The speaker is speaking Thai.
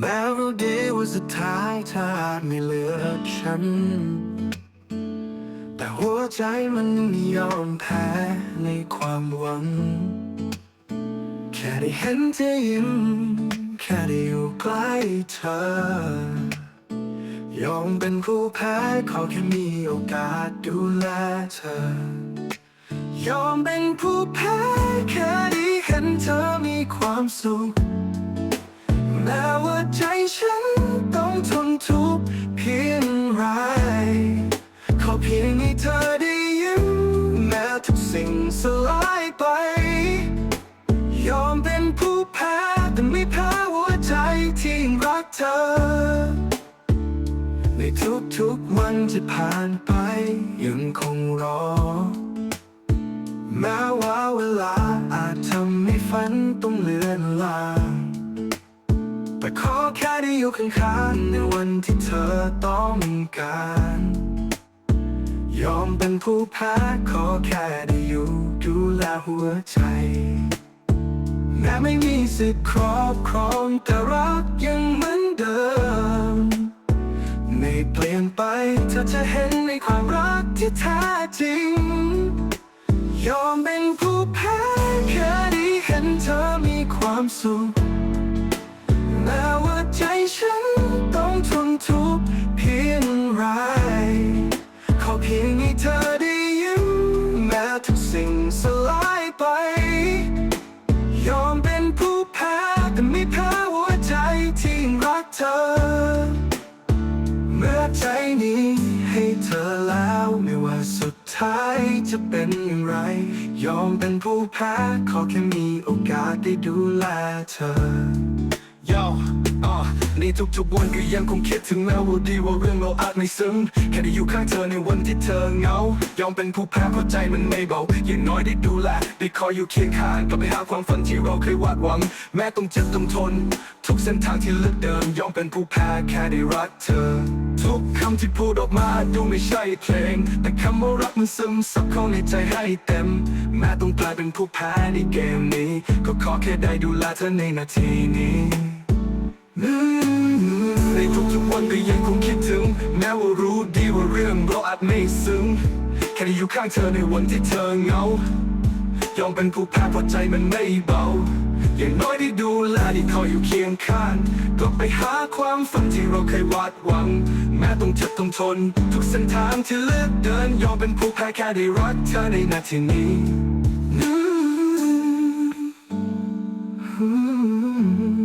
แม้ว่าดีว่าสุดท้ายเธออาจไม่เหลือฉัน แต่หัวใจมันไม่ยอมแพ้ในความหวัง แค่ได้เห็นเธอยิ้ม แค่ได้อยู่ใกล้เธอยอมเป็นผู้แพ้ขอแค่มีโอกาสดูแลเธอ ยอมเป็นผู้แพ้แค่ได้เห็นเธอมีความสุข ฉันต้องทนทุกข์เพียงไรขอเพียงให้เธอได้ยิ้มแม้ทุกสิ่งสลายไป ยอมเป็นผู้แพ้แต่ไม่แพ้หัวใจที่ยังรักเธอ ในทุกๆวันที่ผ่านไป ยังคงรอ แม้ว่าเวลาอาจทำให้ฝันต้องเลือนลา แต่ขอแค่ได้อยู่ข้างๆในวันที่เธอต้องการ ยอมเป็นผู้แพ้ขอแค่ได้อยู่ดูแลหัวใจแม้ไม่มีสิทธิ์ครอบครองแต่รักยังเหมือนเดิม ไม่เปลี่ยนไปเธอจะเห็นในความรักที่แท้จริง ยอมเป็นผู้แพ้แค่ได้เห็นเธอมีความสุข เธอ เมื่อใจนี้ให้เธอแล้วไม่ว่าสุดท้ายจะเป็นอย่างไร ยอมเป็นผู้แพ้ขอแค่มีโอกาสได้ดูแลเธอ ทุกๆวันก็ยังคงคิดถึงแม้ว่าดีว่าเรื่องเราอาจไม่ซึ้งแค่ได้อยู่ข้างเธอในวันที่เธอเหงายอมเป็นผู้แพ้เพราะใจมันไม่เบาอย่างน้อยได้ดูแลได้คอยอยู่เคียงข้างกลับไปหาความฝันที่เราเคยวาดหวัง แม้ต้องเจ็บต้องทน ทุกเส้นทางที่เลือกเดินยอมเป็นผู้แพ้แค่ได้รักเธอ ทุกคำที่พูดออกมาดูไม่ใช่เพลง แต่คำว่ารักมันซึมซับเข้าในใจให้เต็ม แม้ต้องกลายเป็นผู้แพ้ในเกมนี้ ก็ขอแค่ได้ดูแลเธอในนาทีนี้ ในทุกๆวันก็ยังคงคิดถึง แม้ว่ารู้ดีว่าเรื่องเราอาจไม่ซึ้ง แค่ได้อยู่ข้างเธอในวันที่เธอเหงา ยอมเป็นผู้แพ้เพราะใจมันไม่เบา อย่างน้อยได้ดูแลได้คอยอยู่เคียงข้างกลับไปหาความฝันที่เราเคยวาดหวัง แม้ต้องเจ็บต้องทน ทุกเส้นทางที่เลือกเดิน ยอมเป็นผู้แพ้แค่ได้รักเธอในนาทีนี้อืม